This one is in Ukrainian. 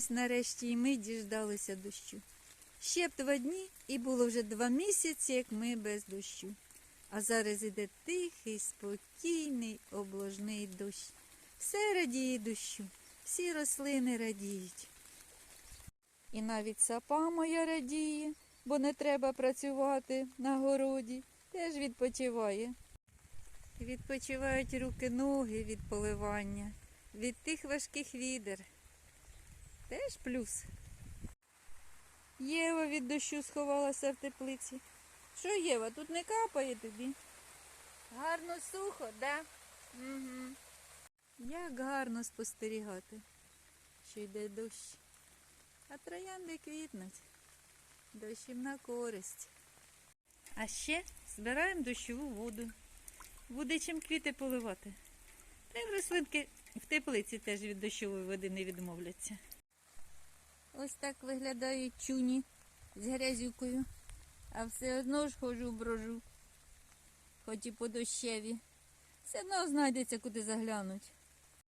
ось нарешті і ми діждалися дощу. Ще б два дні, і було вже два місяці, як ми без дощу. А зараз іде тихий, спокійний, обложний дощ. Все радіє дощу, всі рослини радіють. І навіть сапа моя радіє, бо не треба працювати на городі, теж відпочиває. Відпочивають руки, ноги від поливання, від тих важких відер. Теж плюс. Єва від дощу сховалася в теплиці. Що, Єва, тут не капає тобі? Гарно сухо, да? Угу. Як гарно спостерігати, що йде дощ. А троянди квітнуть. Дощ їм на користь. А ще збираємо дощову воду. Буде чим квіти поливати. Та й рослинки в теплиці теж від дощової води не відмовляться. Ось так виглядають чуні з грязюкою. А все одно ж ходжу брожу, хоч і по дощеві. Все одно знайдеться, куди заглянуть.